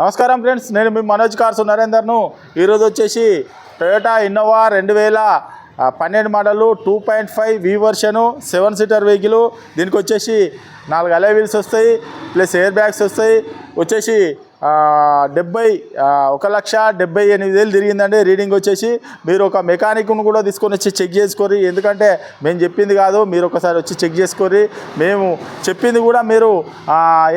నమస్కారం ఫ్రెండ్స్ నేను మీ మనోజ్ కార్సు నరేందర్ను ఈరోజు వచ్చేసి టొయోటా ఇన్నోవా రెండు వేల పన్నెండు model two point five V version seven seater vehicle. దీనికి వచ్చేసి నాలుగు అలై వీల్స్ వస్తాయి ప్లస్ ఎయిర్ బ్యాగ్స్ వస్తాయి. వచ్చేసి డెబ్బై ఒక లక్ష డెబ్బై ఎనిమిది వేలు తిరిగిందండి. రీడింగ్ వచ్చేసి మీరు ఒక మెకానిక్ను కూడా తీసుకొని వచ్చి చెక్ చేసుకోరి ఎందుకంటే మేము చెప్పింది కాదు మీరు ఒకసారి వచ్చి చెక్ చేసుకోరి మేము చెప్పింది కూడా మీరు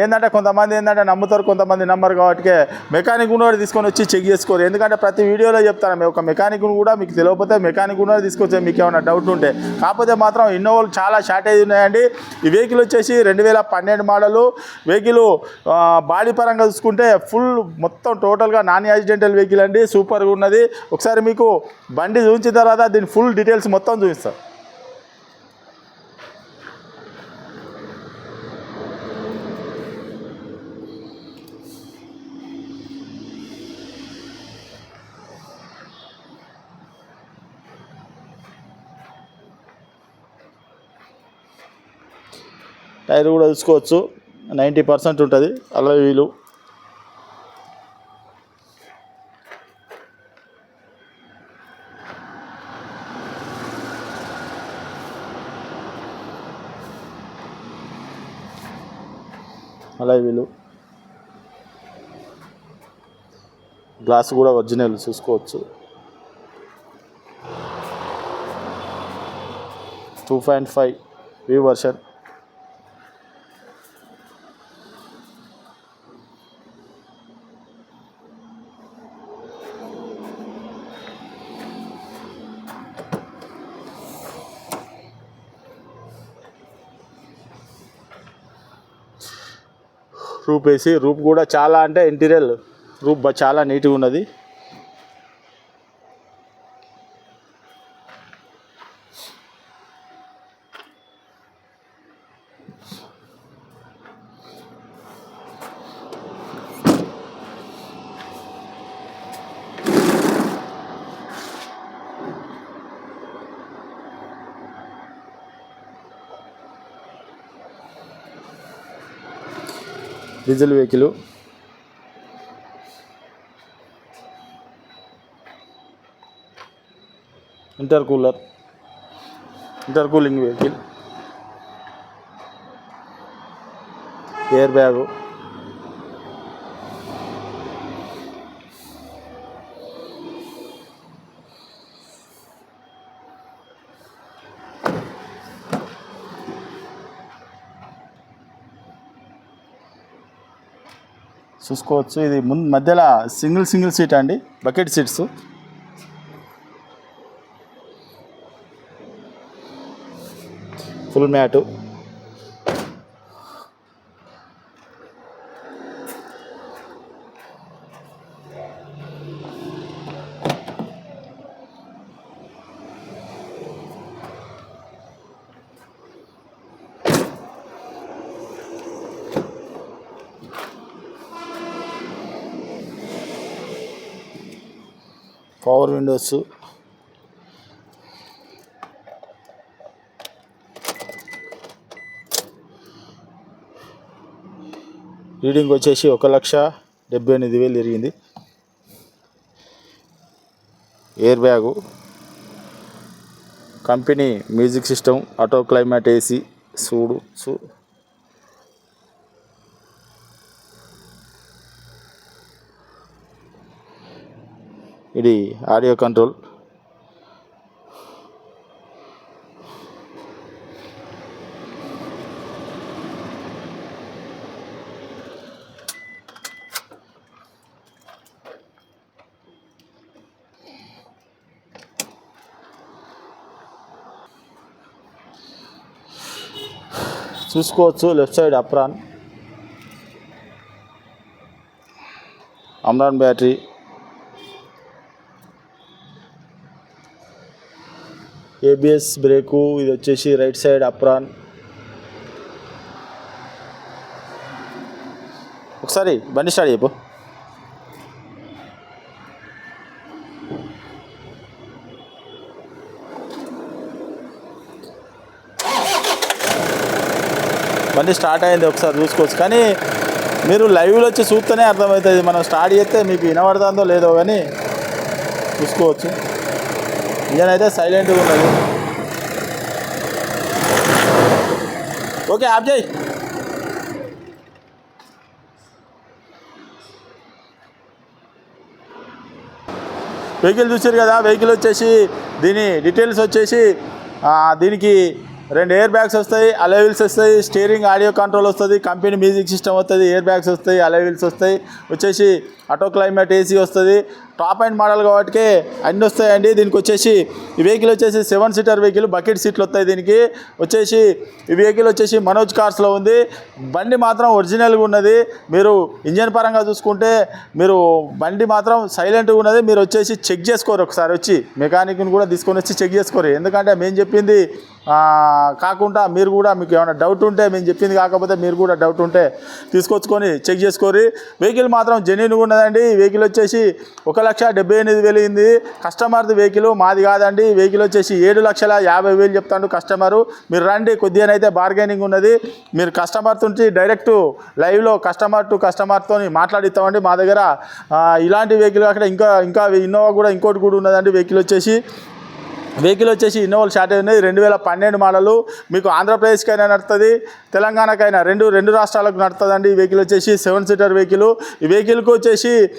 ఏంటంటే కొంతమంది ఏంటంటే నమ్ముతారు కొంతమంది నమ్మరు కాబట్టి మెకానిక్ కూడా తీసుకొని వచ్చి చెక్ చేసుకోరు ఎందుకంటే ప్రతి వీడియోలో చెప్తాను మేము ఒక మెకానిక్ కూడా మీకు తెలియకపోతే మెకానిక్ కూడా తీసుకొచ్చే మీకు ఏమైనా డౌట్ ఉంటే. కాకపోతే మాత్రం ఇన్నోవాలు చాలా షార్టేజ్ ఉన్నాయండి. ఈ వెహికల్ వచ్చేసి రెండు వేల పన్నెండు మోడలు వెహికల్ బాడీ పరంగా చూసుకుంటే ఫుల్ మొత్తం టోటల్గా నాన్ యాక్సిడెంటల్ వెహికల్ అండి. సూపర్గా ఉన్నది. ఒకసారి మీకు బండి చూపించిన తర్వాత దీని ఫుల్ డీటెయిల్స్ మొత్తం చూపిస్తాను టైర్ కూడా చూసుకోవచ్చు. నైంటీ పర్సెంట్ ఉంటుంది. అలా వీలు. అలాగే వీలు గ్లాస్ కూడా ఒరిజినల్ చూసుకోవచ్చు. Two point five V version roof వేసి రూప్ కూడా చాలా అంటే ఇంటీరియర్ రూప్ చాలా నీట్గా ఉన్నది. Diesel vehicle. Intercooler intercooling vehicle. Air bag. చూసుకోవచ్చు. ఇది ముందు మధ్యలో సింగిల్ సింగిల్ సీట్ అండి. Bucket seats. Full mat. Power windows. Reading వచ్చేసి ఒక లక్ష డెబ్బై ఎనిమిది వేలు జరిగింది. Air bag. Company music system auto climate AC సూడు సూ ఇది ఆడియో కంట్రోల్. చూసుకోవచ్చు left side apron. Amaron battery. ABS brake ఇది వచ్చేసి రైట్ సైడ్ అప్రాన్ ఒకసారి బండి స్టార్ట్ చెప్పు బండి స్టార్ట్ అయింది ఒకసారి చూసుకోవచ్చు. కానీ మీరు లైవ్లో వచ్చి చూస్తేనే అర్థమవుతుంది. మనం స్టార్ట్ చేస్తే మీకు వినబడుతుందో లేదో కానీ చూసుకోవచ్చు. ఇంజన్ అయితే సైలెంట్గా ఉన్నది. ఓకే ఆప్ చేయి. వెహికల్ చూసారు కదా వెహికల్ వచ్చేసి దీని డీటెయిల్స్ వచ్చేసి దీనికి రెండు ఎయిర్ బ్యాగ్స్ వస్తాయి అలెవిల్స్ వస్తాయి స్టీరింగ్ ఆడియో కంట్రోల్ వస్తుంది కంపెనీ మ్యూజిక్ సిస్టమ్ వస్తుంది ఎయిర్ బ్యాగ్స్ వస్తాయి అలెవిల్స్ వస్తాయి. వచ్చేసి ఆటో క్లైమేట్ ఏసీ వస్తుంది. టాప్ అండ్ మోడల్ కాబట్టి అన్నీ వస్తాయండి. దీనికి వచ్చేసి ఈ వెహికల్ వచ్చేసి సెవెన్ సీటర్ వెహికల్ బకెట్ సీట్లు వస్తాయి దీనికి. వచ్చేసి ఈ వెహికల్ వచ్చేసి మనోజ్ కార్స్లో ఉంది. బండి మాత్రం ఒరిజినల్గా ఉన్నది. మీరు ఇంజన్ పరంగా చూసుకుంటే మీరు బండి మాత్రం సైలెంట్గా ఉన్నది. మీరు వచ్చేసి చెక్ చేసుకోరు ఒకసారి వచ్చి. మెకానిక్ని కూడా తీసుకొని వచ్చి చెక్ చేసుకోరు. ఎందుకంటే మేము చెప్పింది కాకుండా మీరు కూడా మీకు ఏమైనా డౌట్ ఉంటే మేము చెప్పింది కాకపోతే మీరు కూడా డౌట్ ఉంటే తీసుకొచ్చుకొని చెక్ చేసుకోరి వెహికల్ మాత్రం జెన్యున్గా ఉన్నదండి. ఈ వెహికల్ వచ్చేసి ఒక లక్ష డెబ్బై ఎనిమిది వెలిగింది కస్టమర్ది వెహికల్ మాది కాదండి. వెహికల్ వచ్చేసి ఏడు లక్షల యాభై వేలు చెప్తాడు కస్టమరు మీరు రండి కొద్దిగానైతే బార్గెనింగ్ ఉన్నది. మీరు కస్టమర్తో డైరెక్ట్ లైవ్లో కస్టమర్ టు కస్టమర్తో మాట్లాడిస్తామండి మా దగ్గర. ఇలాంటి వెహికల్ అక్కడ ఇంకా ఇంకా ఇన్నోవా కూడా ఇంకోటి కూడా ఉన్నదండి. వెహికల్ వచ్చేసి వెహికల్ వచ్చేసి ఇన్నోవల్ స్టార్ట్ ఉన్నది రెండు వేల పన్నెండు మోడలు మీకు ఆంధ్రప్రదేశ్కైనా నడుతుంది తెలంగాణకైనా రెండు రెండు రాష్ట్రాలకు నడుతుందండి ఈ వెహికల్ వచ్చేసి. Seven seater vehicle. ఈ వెహికల్కి వచ్చేసి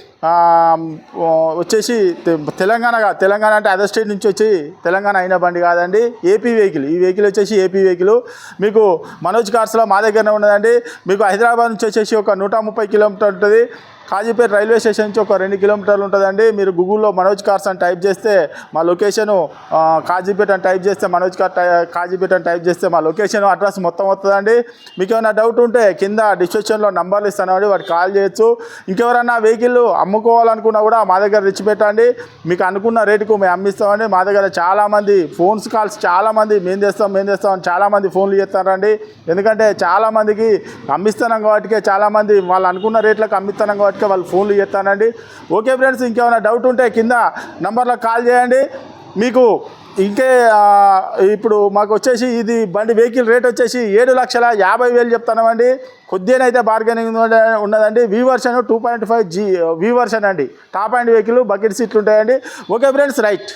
వచ్చేసి తె- తెలంగాణ తెలంగాణ అంటే అదర్ స్టేట్ నుంచి వచ్చి తెలంగాణ అయిన బండి కాదండి. AP vehicle. ఈ వెహికల్ వచ్చేసి ఏపీ వెహికల్. మీకు మనోజ్ కార్స్లో మా దగ్గరనే ఉన్నదండి. మీకు హైదరాబాద్ నుంచి వచ్చేసి ఒక నూట ముప్పై కిలోమీటర్ ఉంటుంది. కాజీపేట రైల్వే స్టేషన్ నుంచి ఒక రెండు కిలోమీటర్లు ఉంటుందండి. మీరు గూగుల్లో మనోజ్ కార్స్ అని టైప్ చేస్తే మా లొకేషను కాజీపేట అని టైప్ చేస్తే మనోజ్ కార్ టై కాజీపేట అని టైప్ చేస్తే మా లొకేషన్ అడ్రస్ మొత్తం వస్తుందండి. మీకు ఏమైనా డౌట్ ఉంటే కింద డిస్క్రిప్షన్లో నంబర్లు ఇస్తానండి వాటికి కాల్ చేయొచ్చు. ఇంకెవరన్నా వెహికల్ అమ్ముకోవాలనుకున్నా కూడా మా దగ్గర తెచ్చి పెట్టండి. మీకు అనుకున్న రేటుకు మేము అమ్మిస్తామండి. మా దగ్గర చాలామంది ఫోన్స్ కాల్స్ చాలామంది మేము చేస్తాం మేము చేస్తాం అని చాలామంది ఫోన్లు చేస్తారండి. ఎందుకంటే చాలామందికి అమ్మిస్తున్నాం కాబట్టి చాలామంది వాళ్ళు అనుకున్న రేట్లకు అమ్మిస్తున్నాం కాబట్టి వాళ్ళు ఫోన్లు చేస్తానండి. ఓకే ఫ్రెండ్స్ ఇంకేమైనా డౌట్ ఉంటే కింద నంబర్లో కాల్ చేయండి. మీకు ఇంకే ఇప్పుడు మాకు వచ్చేసి ఇది బండి వెహికల్ రేట్ వచ్చేసి ఏడు లక్షల యాభై వేలు చెప్తున్నామండి. కొద్దిగానైతే బార్గెనింగ్ ఉన్నదండి. V version two point five G V version అండి. టాప్ అండ్ వెహికల్ బకెట్ సీట్లు ఉంటాయండి. Okay friends right.